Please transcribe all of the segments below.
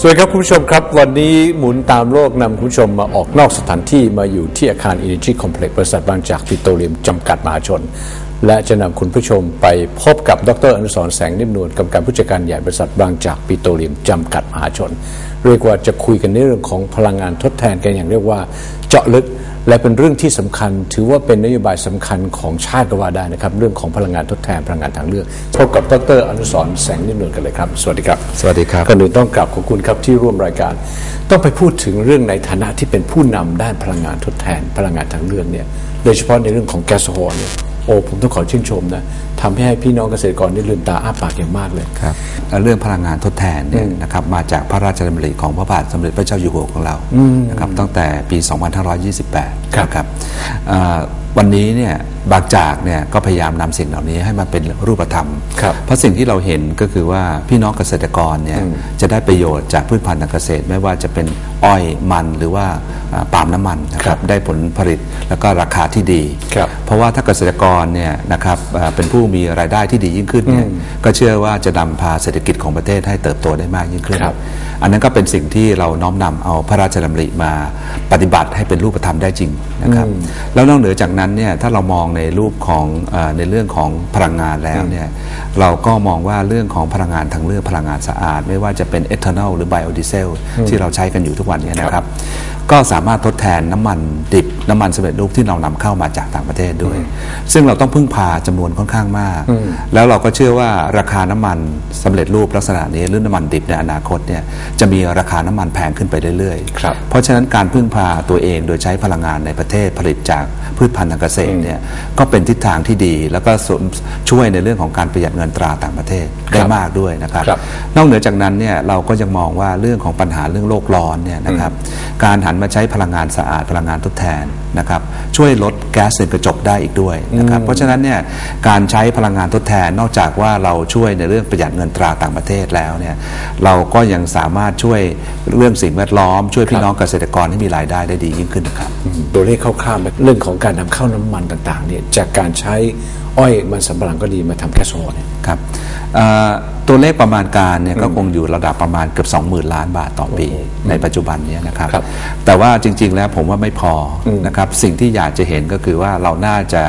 สวัสดีครับคุณผู้ชมครับ วันนี้หมุนตามโลกนำคุณผู้ชมมาออกนอกสถานที่มาอยู่ที่อาคาร Energy Complex บริษัทบางจากปิโตรเลียมจำกัดมหาชน และจะนำคุณผู้ชมไปพบกับดรอนุสรแสงนิ่มนวลกรรมการผู้จัดการใหญ่บริษัทบางจากปิโตรเลียมจำกัดมหาชน เรียกว่าจะคุยกันในเรื่องของพลังงานทดแทนกันอย่างเรียกว่าเจาะลึก และเป็นเรื่องที่สำคัญ ถือว่าเป็นนโยบายสำคัญของชาติก็ว่าได้นะครับ เรื่องของพลังงานทดแทนพลังงานทางเลือกพบกับดรอนุสรณ์แสงนิ่มนวลกันเลยครับสวัสดีครับสวัสดีครับก่อนอื่นต้องกราบขอบคุณครับที่ร่วมรายการ ต้องไปพูดถึงเรื่องในฐานะที่เป็นผู้นำด้านพลังงานทดแทน พลังงานทางเลือกเนี่ยโดยเฉพาะในเรื่องของแก๊สโซฮอล์เนี่ย โอ้ผมต้องขอชื่นชมนะทำให้พี่น้องเกษตรกรได้ลืมตาอ้าปากอย่างมากเลย ครับเรื่องพลังงานทดแทนเนี่ยนะครับมาจากพระราชดำริของพระบาทสมเด็จพระเจ้าอยู่หัวของเรานะครับตั้งแต่ปี 2528 ครับนะครับอ่าวันนี้เนี่ยบางจากเนี่ยก็พยายามนำสิ่งเหล่านี้ให้มาเป็นรูปธรรมครับเพราะสิ่งที่เราเห็นก็คือว่าพี่น้องเกษตรกรเนี่ยจะได้ประโยชน์จากพืชพันธุ์ทางเกษตร ไม่ว่าจะเป็น อ้อยมันหรือว่าอ่าปาล์มน้ำมันนะคครัรับบได้ผลผลิตแล้วก็ราคาที่ดีครับเพราะว่าถ้าเกษตรกรเนี่ยนะครับเอ่อเป็นผู้มีรายได้ที่ดียิ่งขึ้นเนี่ยก็เชื่อว่าจะนำพาเศรษฐกิจของประเทศให้เติบโตได้มากยิ่งขึ้นครับอันนั้นก็เป็นสิ่งที่เราน้อมนำเอาพระราชดำริมาปฏิบัติให้เป็นรูปธรรมได้จริงนะครับแล้วนอกเหนือจากนั้นเนี่ยถ้าเรามองในรูปของเออในเรื่องของพลังงานแล้วเนี่ยเราก็มองว่าเรื่องของพลังงานทางเลือกพลังงานสะอาด ไม่ว่าจะเป็นเอทานอลหรือไบโอดีเซลที่เราใช้กันอยู่ทุกวันนี้นะครับ ก็สามารถทดแทนน้ำมันดิบน้ำมันสำเร็จรูปที่เรานำเข้ามาจากต่างประเทศด้วย ซึ่งเราต้องพึ่งพาจำนวนค่อนข้างมาก แล้วเราก็เชื่อว่าราคาน้ำมันสำเร็จรูปลักษณะนี้หรือน้ำมันดิบในอนาคตเนี่ยจะมีราคาน้ำมันแพงขึ้นไปเรื่อยครับเพราะฉะนั้นการพึ่งพาตัวเองโดยใช้พลังงานในประเทศผลิตจากพืชพันธุ์ทางเกษตรเนี่ยก็เป็นทิศทางที่ดี แล้วก็สมช่วยในเรื่องของการประหยัดเงินตราต่างประเทศได้มากด้วยนะครับครับ นอกเหนือจากนั้นเนี่ยเราก็ยังมองว่าเรื่องของปัญหาเรื่องโลกร้อนเนี่ยนะครับการหันมาใช้พลังงานสะอาดพลังงานทดแทนนะครับช่วยลดแก๊สเรือนกระจกได้อีกด้วยนะครับเพราะฉะนั้นเนี่ยการใช้พลังงานทดแทนนอกจากว่าเราช่วยในเรื่องประหยัดเงินตราต่างประเทศแล้วเนี่ยเราก็ยังสามารถช่วยเรื่องสิ่งแวดล้อม ช่วยพี่น้องเกษตรกรให้มีรายได้ได้ดียิ่งขึ้นนะครับตัวเลขคร่าวๆเรื่องของการนำเข้าน้ำมันต่างๆเนี่ยจากการใช้อ้อยมันสำปะหลังก็ดีมาทำแก๊สโซฮอล์เนี่ย ครับเอ่อตัวเลขประมาณการเนี่ยก็คงอยู่ระดับประมาณเกือบ 20,000 ล้านบาทต่อปี ในปัจจุบันเนี้นะครับ ครับแต่ว่าจริง ๆ แล้วผมว่าไม่พออนะครับ สิ่งที่อยากจะเห็นก็คือว่าเราน่าจะ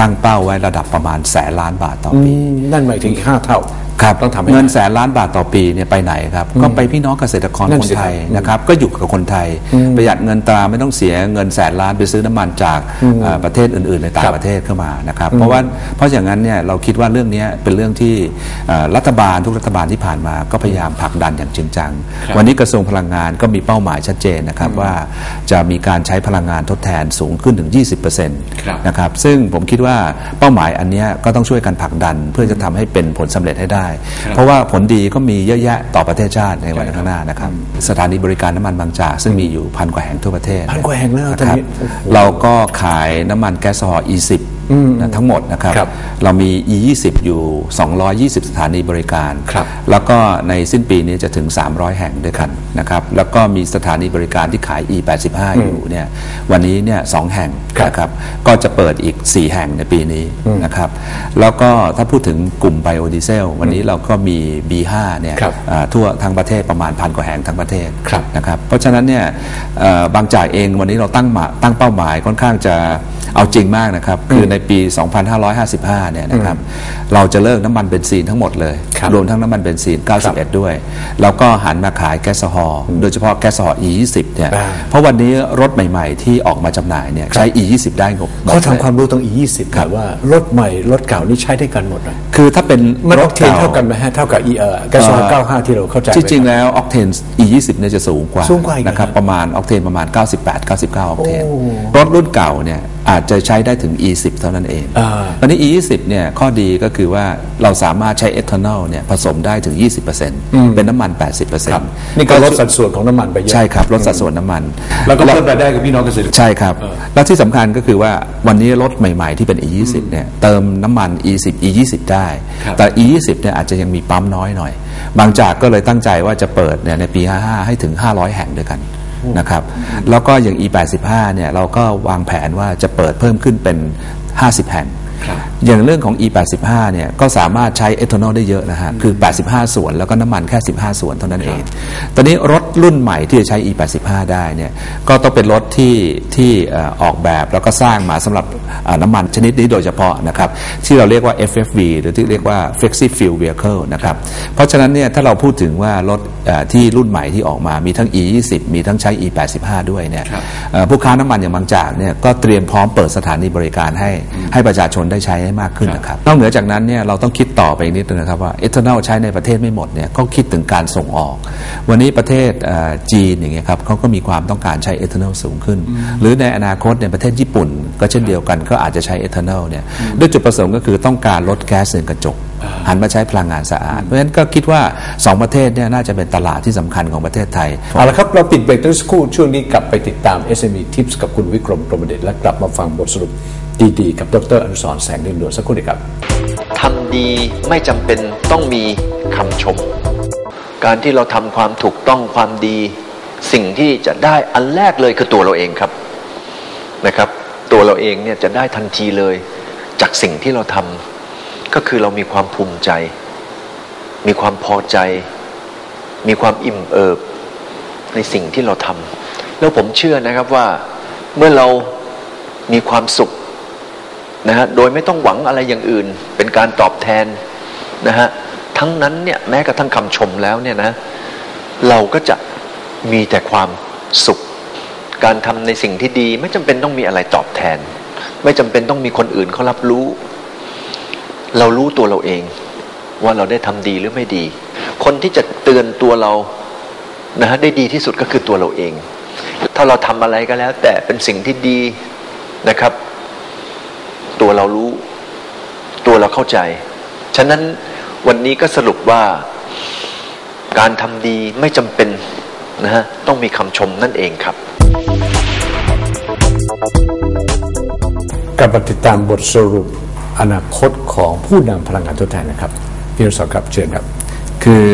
ตั้งเป้าไว้ระดับประมาณแสนล้านบาทต่อปีนั่นหมายถึงอีกห้าเท่า ครับต้องทำให้เงินได้แสนล้านบาทต่อปีเนี่ยไปไหนครับ ก็ไปพี่น้องเกษตรกรนั่นคนสิไทยครับนะครับก็อยู่กับคนไทย ประหยัดเงินตราไม่ต้องเสียเงินแสนล้านไปซื้อน้ำมันจากเอ่อประเทศอื่นๆในต่าครังบประเทศเข้ามานะครับ เพราะว่าเพราะอย่างนั้นเนี่ยเราคิดว่าเรื่องนี้เป็นเรื่องที่เอ่อรัฐบาลทุกรัฐบาลที่ผ่านมาก็พยายามผลักดันอย่างจริงจังครับวันนี้กระทรวงพลังงานก็มีเป้าหมายชัดเจนนะครับว่าจะมีการใช้พลังงานทดแทนสูงขึ้นถึง 20%ครับนะครับซึ่งผมคิดว่าเป้าหมายอันเนี้ยก็ต้องช่วยกันผลักดันเพื่อจะทำให้เป็นผลสำเร็จให้ได้เพราะว่าผลดีก็มีเยอะแยะต่อประเทศชาติในวันข้างหน้านะครับสถานีบริการน้ำมันบางจาก ซึ่งมีอยู่พันกว่าแห่งทั่วประเทศพันกว่าแห่งแล้วนะตอนครับนี้โอ้โหเราก็ขายน้ำมันแก๊สโซฮอล์ E10 นะทั้งหมดนะครับ ครับเรามี E20 อยู่ 220 สถานีบริการ ครับ แล้วก็ในสิ้นปีนี้จะถึง 300 แห่งด้วยกันนะครับแล้วก็มีสถานีบริการที่ขาย E85 อยู่เนี่ยวันนี้เนี่ยสองแห่งครับ นะครับก็จะเปิดอีก 4 แห่งในปีนี้นะครับแล้วก็ถ้าพูดถึงกลุ่มไบโอดีเซล วันนี้เราก็มี B5 เนี่ยครับอ่าทั่วทั้งประเทศประมาณพันกว่าแห่งทั้งประเทศ ครับ นะครับเพราะฉะนั้นเนี่ยเอ่อบางจากเองวันนี้เราตั้งมาตั้งเป้าหมายค่อนข้างจะ เอาจริงมากนะครับ คือในปี 2555 เนี่ยนะครับ เราจะเลิกน้ำมันเบนซินทั้งหมดเลยครับรวมทั้งน้ำมันเบนซิน 91 ด้วย แล้วก็หันมาขายแก๊สโซฮอล์โดยเฉพาะแก๊สโซฮอล์ E20 เนี่ยอ่าเพราะวันนี้รถใหม่ ๆ ที่ออกมาจำหน่ายเนี่ยใช้ E20 ได้งบหมดเขาเลยทำความรู้ตรง E20 ครับว่ารถใหม่รถเก่านี่ใช้ได้กันหมดเลยคือถ้าเป็นมันรอถอกเทนเก่าเท่ากันไหมฮะเท่ากับ E เอ่อแก๊สโซฮอล์95 ที่เราเข้าใจที่จริงไหมคบแล้วออกเทน E20 เนี่ยจะสูงกว่าสูงกว่าอีกนะครับเหรอประมาณออกเทนประมาณ 98 99ออกเทนโอ้รถรุ่นเก่าเนี่ยอาจจะใช้ได้ถึง E10 เท่านั้นเองอ่าตอนนี้ E20 เนี่ยข้อดีก็คือว่าเราสามารถใช้เอทานอลเนี่ยผสมได้ถึง 20%เป็นน้ำมัน 80%ครับนี่ก็ลดสัดส่วนของน้ำมันไปเยอะใช่ครับลดสัดส่วนน้ำมัน แล้วก็เพิ่มรายได้กับพี่น้องเกษตรกรใช่ครับ แล้วที่สำคัญก็คือว่าวันนี้รถใหม่ ๆ ที่เป็น E20 เนี่ยเติมน้ำมัน E10 E20 ได้ครับแต่ E20 เนี่ยอาจจะยังมีปั๊มน้อยหน่อย บางจากก็เลยตั้งใจว่าจะเปิดเนี่ยในปี 55 ให้ถึง 500 แห่งด้วยกัน นะครับแล้วก็อย่าง E85 เนี่ยเราก็วางแผนว่าจะเปิดเพิ่มขึ้นเป็น 50 แห่ง อย่างเรื่องของ E85 เนี่ยก็สามารถใช้เอทานอลได้เยอะนะฮะ คือ 85 ส่วน แล้วก็น้ำมันแค่ 15 ส่วนเท่านั้นเอง ตอนนี้รถรุ่นใหม่ที่จะใช้ E85 ได้เนี่ยก็ต้องเป็นรถที่ที่เอ่อออกแบบแล้วก็สร้างมาสำหรับเอ่อน้ำมันชนิดนี้โดยเฉพาะนะครับ ที่เราเรียกว่า FFV หรือที่เรียกว่า Flexi Fuel Vehicle นะครับ เพราะฉะนั้นเนี่ยถ้าเราพูดถึงว่ารถเอ่อที่รุ่นใหม่ที่ออกมามีทั้ง E20 มีทั้งใช้ E85 ด้วยเนี่ยเอ่อผู้ค้าน้ำมันอย่างบางจากเนี่ยก็เตรียมพร้อมเปิดสถานีบริการให้ให้ประชาชนได้ใช้ให้มากขึ้นนะครับ นอกเหนือจากนั้นเนี่ยเราต้องคิดต่อไปอีกนิดนึงนะครับว่าเอทานอลใช้ในประเทศไม่หมดเนี่ยก็คิดถึงการส่งออก วันนี้ประเทศเอ่อจีนอย่างเงี้ยครับเขาก็มีความต้องการใช้เอทานอลสูงขึ้น หรือในอนาคตในประเทศญี่ปุ่น ก็เช่นเดียวกันก็อาจจะใช้เอทานอลเนี่ยด้วยจุดประสงค์ก็คือต้องการลดแก๊สเรือนกระจกหันมาใช้พลังงานสะอาด เพราะฉะนั้นก็คิดว่าสองประเทศเนี่ยน่าจะเป็นตลาดที่สำคัญของประเทศไทย เอาละครับ เราปิดเบรกตั้งสักครู่ช่วงนี้กลับไปติดตาม SME Tips กับคุณวิกรมกรมเดชและกลับมาฟังบทสรุป ดีๆ กับดรอนุสรณ์แสงเดือนดวนสักครู่ดียครับทำดีไม่จำเป็นต้องมีคำชม การที่เราทำความถูกต้องความดี สิ่งที่จะได้อันแรกเลยคือตัวเราเองครับนะครับ ตัวเราเองเนี่ยจะได้ทันทีเลย จากสิ่งที่เราทำก็คือเรามีความภูมิใจ มีความพอใจ มีความอิ่มเอิบ ในสิ่งที่เราทำแล้วผมเชื่อนะครับว่าเมื่อเรามีความสุข นะฮะโดยไม่ต้องหวังอะไรอย่างอื่น เป็นการตอบแทนนะฮะทั้งนั้นเนี่ยแม้กระทั่งคำชมแล้วเนี่ยนะเราก็จะมีแต่ความสุข การทำในสิ่งที่ดี ไม่จำเป็นต้องมีอะไรตอบแทน ไม่จำเป็นต้องมีคนอื่นเขารับรู้ เรารู้ตัวเราเอง ว่าเราได้ทำดีหรือไม่ดี คนที่จะเตือนตัวเรานะฮะได้ดีที่สุดก็คือตัวเราเอง ถ้าเราทำอะไรก็แล้ว แต่เป็นสิ่งที่ดีนะครับ ตัวเรารู้ ตัวเราเข้าใจ ฉะนั้นวันนี้ก็สรุปว่าการทำดีไม่จำเป็นนะฮะต้องมีคำชมนั่นเองครับกับติดตามบทสรุปอนาคตของผู้นำพลังงานทดแทนนะครับพี่นุสรณ์ครับเชิญครับ คือ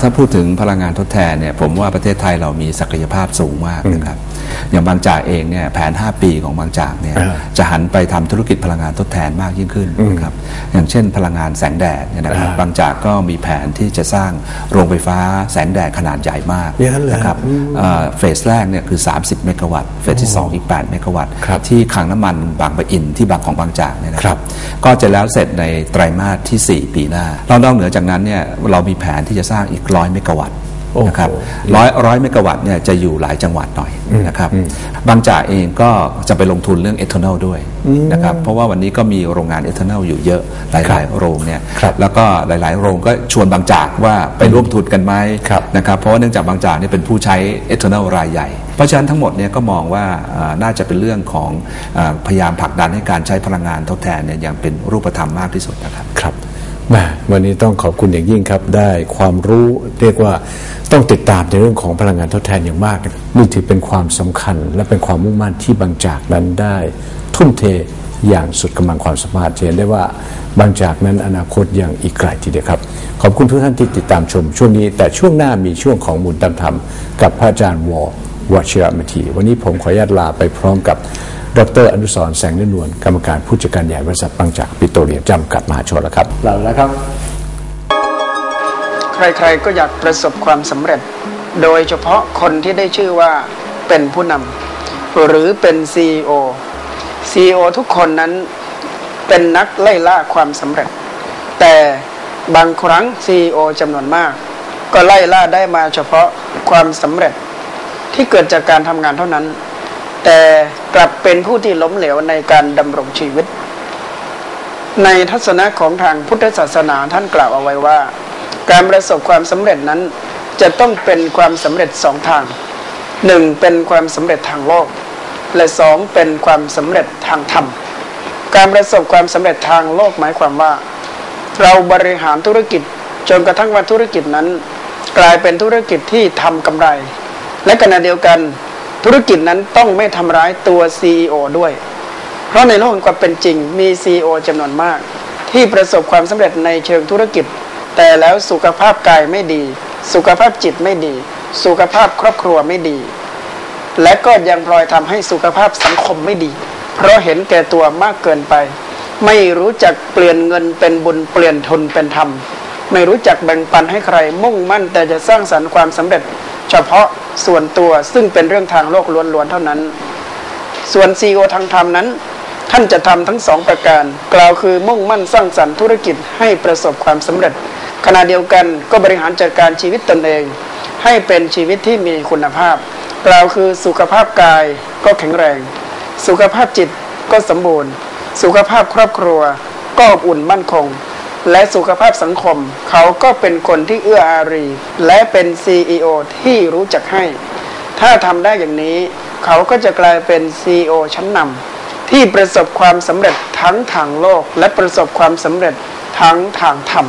ถ้าพูดถึงพลังงานทดแทนเนี่ยผมว่าประเทศไทยเรามีศักยภาพสูงมากนะครับอย่างบางจากเองเนี่ยแผน 5 ปีของบางจากเนี่ยอ่าจะหันไปทำธุรกิจพลังงานทดแทนมากยิ่งขึ้นนะครับอย่างเช่น พลังงานแสงแดดเนี่ยนะครับอ่าบางจากก็มีแผนที่จะสร้างโรงไฟฟ้าแสงแดดขนาดใหญ่มากอย่างนั้นเหรอนะครับเอ่อเฟสแรกเนี่ยคือ 30 เมกะวัตต์เฟสที่ 2 อีก 8 เมกะวัตต์ครับที่คลังน้ำมันบางปะอินที่บางของบางจากเนี่ยนะคครัรับบก็จะแล้วเสร็จในไตรมาสที่ 4 ปีหน้าแล้วนอกเหนือจากนั้นเนี่ยเรามีแผนที่จะสร้างอีกร้อยเมกะวัตต์โอ้โหนะครับร้อยร้อยเมกะวัตต์เนี่ยจะอยู่หลายจังหวัดหน่อยนะครับบางจากเองก็จะไปลงทุนเรื่องเอทานอลด้วยนะครับเพราะว่าวันนี้ก็มีโรงงานเอทานอลอยู่เยอะหลายๆโรงเนี่ยครับแล้วก็หลาย ๆ โรงก็ชวนบางจากว่าไปร่วมทุนกันไหมครับนะครับเพราะว่าเนื่องจากบางจากเนี่ยเป็นผู้ใช้เอทานอลรายใหญ่ เพราะฉะนั้นทั้งหมดเนี่ยก็มองว่าอ่าน่าจะเป็นเรื่องของอาพยายามผลักดันให้การใช้พลังงานทดแทนเนี่ยอย่างเป็นรูปธรรมมากที่สุดนะครับครับ แมวันนี้ต้องขอบคุณอย่างยิ่งครับได้ความรู้เรียกว่าต้องติดตามในเรื่องของพลังงานทดแทนอย่างมากนี่ถือเป็นความสำคัญ และเป็นความมุ่งมั่นที่บางจากนั้นได้ ทุ่มเทอย่างสุดกำลังความสามารถเห็นได้ว่าบางจากนั้นอนาคตยังอีกไกลทีเดียวครับ ขอบคุณทุกท่านที่ติดตามชมช่วงนี้ แต่ช่วงหน้ามีช่วงของมูลตามธรรม กับพระอาจารย์วอวชิระมธีวันนี้ผมขออนุญาตลาไปพร้อมกับ ดรอนุสรแสงเลื่อนนวลกรรมการผู้จัดการใหญ่บริษัทบางจากปิโตรเลียมจำกัดมหาชนแล้วครับหลาแล้วครับ ใครๆก็อยากประสบความสำเร็จ โดยเฉพาะคนที่ได้ชื่อว่าเป็นผู้นำหรือเป็น CEO CEO ทุกคนนั้นเป็นนักไล่ล่าความสำเร็จ แต่บางครั้ง CEO จำนวนมาก ก็ไล่ล่าได้มาเฉพาะความสำเร็จที่เกิดจากการทำงานเท่านั้น แต่กลับเป็นผู้ที่ล้มเหลวในการดำรงชีวิต ในทัศนะของทางพุทธศาสนาท่านกล่าวเอาไว้ว่า การประสบความสำเร็จนั้น จะต้องเป็นความสำเร็จสองทางหนึ่งเป็นความสำเร็จทางโลก และสองเป็นความสำเร็จทางธรรม การประสบความสำเร็จทางโลกหมายความว่า เราบริหารธุรกิจจนกระทั่งว่าธุรกิจนั้น กลายเป็นธุรกิจที่ทำกำไร และขณะเดียวกัน ธุรกิจนั้นต้องไม่ทำร้ายตัว CEO ด้วย เพราะในโลกความเป็นจริงมี CEO จำนวนมาก ที่ประสบความสำเร็จในเชิงธุรกิจ แต่แล้วสุขภาพกายไม่ดี สุขภาพจิตไม่ดี สุขภาพครอบครัวไม่ดี และก็ยังพลอยทำให้สุขภาพสังคมไม่ดี เพราะเห็นแก่ตัวมากเกินไป ไม่รู้จักเปลี่ยนเงินเป็นบุญเปลี่ยนทุนเป็นธรรม ไม่รู้จักแบ่งปันให้ใครมุ่งมั่นแต่จะสร้างสรรค์ความสำเร็จ เฉพาะส่วนตัวซึ่งเป็นเรื่องทางโลกล้วนๆเท่านั้น ส่วนซีโอทางธรรมนั้น ท่านจะทำทั้งสองประการ กล่าวคือมุ่งมั่นสร้างสรรค์ธุรกิจให้ประสบความสำเร็จ ขณะเดียวกันก็บริหารจัดการชีวิตตนเอง ให้เป็นชีวิตที่มีคุณภาพ กล่าวคือสุขภาพกายก็แข็งแรง สุขภาพจิตก็สมบูรณ์ สุขภาพครอบครัว ก็อบอุ่นมั่นคง และสุขภาพสังคม เขาก็เป็นคนที่เอื้ออารี และเป็น CEO ที่รู้จักให้ ถ้าทำได้อย่างนี้ เขาก็จะกลายเป็น CEO ชั้นนำที่ประสบความสำเร็จทั้งทางโลก และประสบความสำเร็จทั้งทางธรรม